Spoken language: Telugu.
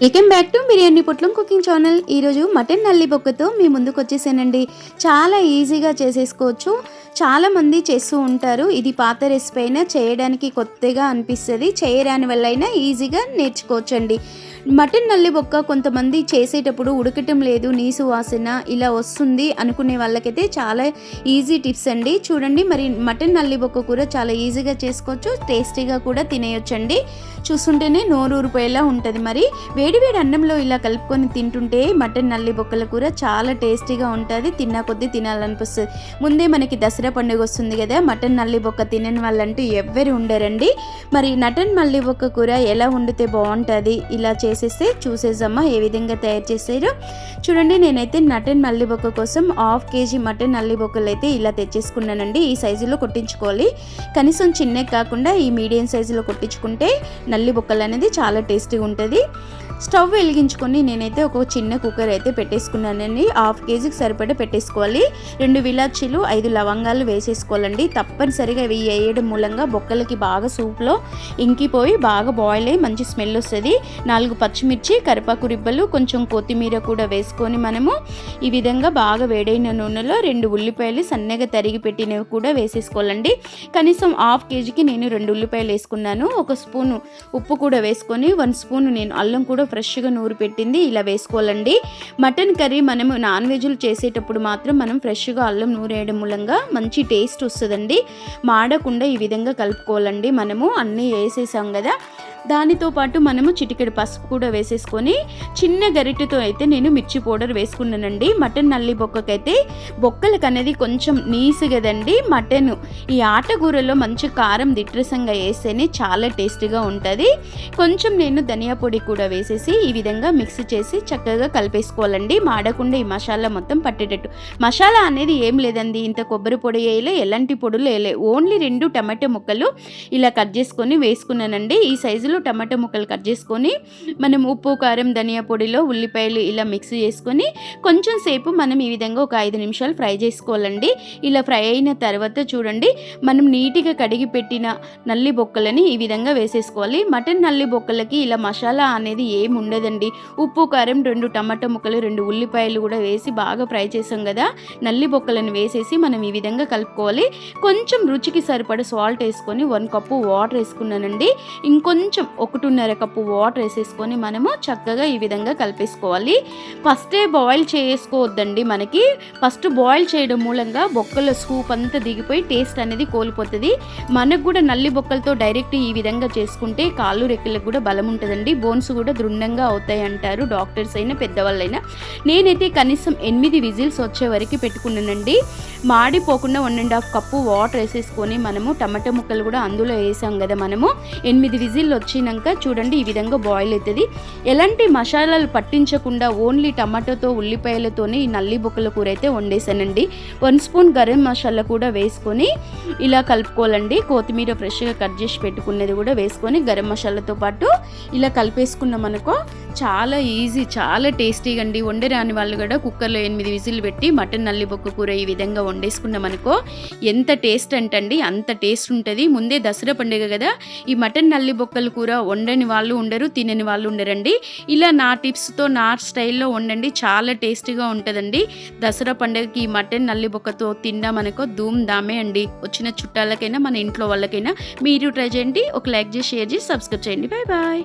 Welcome back to Biryani Potlam cooking channel ఈరోజు మటన్ నల్లి బొక్కతో మీ ముందుకు వచ్చేసానండి. చాలా ఈజీగా చేసేసుకోవచ్చు. చాలామంది చేస్తూ ఉంటారు. ఇది పాత రెసిపీ అయినా చేయడానికి కొత్తగా అనిపిస్తుంది. చేయరాని వల్ల అయినా ఈజీగా నేర్చుకోవచ్చండి. మటన్ నల్లి బొక్క కొంతమంది చేసేటప్పుడు ఉడకటం లేదు నీసు వాసన ఇలా వస్తుంది అనుకునే వాళ్ళకైతే చాలా ఈజీ టిప్స్ అండి. చూడండి మరి మటన్ నల్లి బొక్క కూర చాలా ఈజీగా చేసుకోవచ్చు టేస్టీగా కూడా తినేయొచ్చండి. చూస్తుంటేనే నోరూరిపోయేలా ఉంటుంది మరి. వేడివేడి అన్నంలో ఇలా కలుపుకొని తింటుంటే మటన్ నల్లి బొక్కల కూర చాలా టేస్టీగా ఉంటుంది తిన్నా కొద్దీ తినాలనిపిస్తుంది. ముందే మనకి దసరా పండుగ వస్తుంది కదా మటన్ నల్లి బొక్క తినని వాళ్ళంటూ ఎవ్వరు ఉండరండి. మరి మటన్ మల్లి బొక్క కూర ఎలా వండితే బాగుంటుంది ఇలా చేసేస్తే చూసేసమ్మా ఏ విధంగా తయారు చేసారో చూడండి నేనైతే మటన్ నల్లి బొక్క కోసం హాఫ్ కేజీ మటన్ నల్లి బొక్కలు అయితే ఇలా తెచ్చేసుకున్నానండి. ఈ సైజులో కొట్టించుకోవాలి. కనీసం చిన్నవి కాకుండా ఈ మీడియం సైజులో కొట్టించుకుంటే నల్లి బొక్కలు అనేది చాలా టేస్టీగా ఉంటుంది. స్టవ్ వెలిగించుకొని నేనైతే ఒక చిన్న కుక్కర్ అయితే పెట్టేసుకున్నానండి. హాఫ్ కేజీకి సరిపడా పెట్టేసుకోవాలి. రెండు విలాచీలు ఐదు లవంగాలు వేసేసుకోవాలండి. తప్పనిసరిగా ఇవి వేయడం మూలంగా బొక్కలకి బాగా సూప్లో ఇంకిపోయి బాగా బాయిల్ అయ్యి మంచి స్మెల్ వస్తుంది. నాలుగు పచ్చిమిర్చి కరిపాకు రిబ్బలు కొంచెం కొత్తిమీర కూడా వేసుకొని మనము ఈ విధంగా బాగా వేడైన నూనెలో రెండు ఉల్లిపాయలు సన్నగా తరిగి పెట్టినవి కూడా వేసేసుకోవాలండి. కనీసం హాఫ్ కేజీకి నేను రెండు ఉల్లిపాయలు వేసుకున్నాను. ఒక స్పూను ఉప్పు కూడా వేసుకొని వన్ స్పూన్ నేను అల్లం కూడా ఫ్రెష్గా నూరు పెట్టింది. ఇలా వేసుకోవాలండి. మటన్ కర్రీ మనము నాన్ వెజ్లు చేసేటప్పుడు మాత్రం మనం ఫ్రెష్గా అల్లం నూరేయడం మూలంగా మంచి టేస్ట్ వస్తుందండి. మాడకుండా ఈ విధంగా కలుపుకోవాలండి మనము. అన్నీ వేసేసాం కదా. దానితో పాటు మనము చిటికెడు పసుపు కూడా వేసేసుకొని చిన్న గరిటెతో అయితే నేను మిర్చి పౌడర్ వేసుకున్నానండి. మటన్ నల్లి బొక్కకైతే బొక్కలకు అనేది కొంచెం నీసు కదండి. మటన్ ఈ ఆటకూరలో మంచి కారం దిట్రసంగా వేస్తేనే చాలా టేస్టీగా ఉంటుంది. కొంచెం నేను ధనియా పొడి కూడా వేసేసి ఈ విధంగా మిక్స్ చేసి చక్కగా కలిపేసుకోవాలండి. మాడకుండా ఈ మసాలా మొత్తం పట్టేటట్టు. మసాలా అనేది ఏం లేదండి. ఇంత కొబ్బరి పొడి వేయలే ఎలాంటి పొడులు వేయలే. ఓన్లీ రెండు టమాటో ముక్కలు ఇలా కట్ చేసుకొని వేసుకున్నానండి. ఈ సైజులో టమాటో ముక్కలు కట్ చేసుకొని మనం ఉప్పు కారం ధనియా పొడిలో ఉల్లిపాయలు ఇలా మిక్స్ చేసుకొని కొంచెం సేపు మనం ఈ విధంగా ఒక ఐదు నిమిషాలు ఫ్రై చేసుకోవాలండి. ఇలా ఫ్రై అయిన తర్వాత చూడండి మనం నీట్గా కడిగి పెట్టిన నల్లి బొక్కలని ఈ విధంగా వేసేసుకోవాలి. మటన్ నల్లి బొక్కలకి ఇలా మసాలా అనేది ఏం ఉండదండి. ఉప్పు కారం రెండు టమాటా ముక్కలు రెండు ఉల్లిపాయలు కూడా వేసి బాగా ఫ్రై చేసాం కదా నల్లి బొక్కలను వేసేసి మనం ఈ విధంగా కలుపుకోవాలి. కొంచెం రుచికి సరిపడ సాల్ట్ వేసుకొని వన్ కప్పు వాటర్ వేసుకున్నానండి. ఇంకొంచెం ఒకటిన్నర కప్పు వాటర్ వేసేసుకొని మనము చక్కగా ఈ విధంగా కలిపేసుకోవాలి. ఫస్టే బాయిల్ చేసుకోవద్దండి మనకి. ఫస్ట్ బాయిల్ చేయడం మూలంగా బొక్కల స్కూప్ అంతా దిగిపోయి టేస్ట్ అనేది కోల్పోతుంది. మనకు కూడా నల్లి బొక్కలతో డైరెక్ట్ ఈ విధంగా చేసుకుంటే కాళ్ళు రెక్కలకు కూడా బలం ఉంటుందండి. బోన్స్ కూడా దృఢంగా అవుతాయి అంటారు డాక్టర్స్ అయినా పెద్దవాళ్ళైనా. నేనైతే కనీసం ఎనిమిది విజిల్స్ వచ్చే వరకు పెట్టుకున్నానండి. మాడిపోకుండా one and half cup water వేసేసుకొని మనము టమాటా ముక్కలు కూడా అందులో వేసాం కదా మనము. ఎనిమిది విజిల్ వచ్చినాక చూడండి ఈ విధంగా బాయిల్ అవుతుంది. ఎలాంటి మసాలాలు పట్టించకుండా ఓన్లీ టమాటోతో ఉల్లిపాయలతోనే ఈ నల్లి బొక్కల కూర అయితే వండేసానండి. వన్ స్పూన్ గరం మసాలా కూడా వేసుకొని ఇలా కలుపుకోవాలండి. కొత్తిమీర ఫ్రెష్గా కట్ చేసి పెట్టుకున్నది కూడా వేసుకొని గరం మసాలాతో పాటు ఇలా కలిపేసుకున్నాం అనుకో చాలా ఈజీ చాలా టేస్టీగా అండి. వండరాని వాళ్ళు కూడా కుక్కర్లో ఎనిమిది విజిల్ పెట్టి మటన్ నల్లి బొక్క కూర ఈ విధంగా వండేసుకున్నాం అనుకో ఎంత టేస్ట్ అంటండి అంత టేస్ట్ ఉంటుంది. ముందే దసరా పండుగ కదా ఈ మటన్ నల్లిబొక్కల కూర వండని వాళ్ళు ఉండరు తినని వాళ్ళు ఉండరండి. ఇలా నా టిప్స్తో నా స్టైల్లో వండండి చాలా టేస్టీగా ఉంటుందండి. దసరా పండుగకి ఈ మటన్ నల్లి బొక్కతో తిందామనుకో ధూమ్ దామే అండి. వచ్చిన చుట్టాలకైనా మన ఇంట్లో వాళ్ళకైనా మీరు ట్రై చేయండి. ఒక లైక్ చేసి షేర్ చేసి సబ్స్క్రైబ్ చేయండి. Bye bye.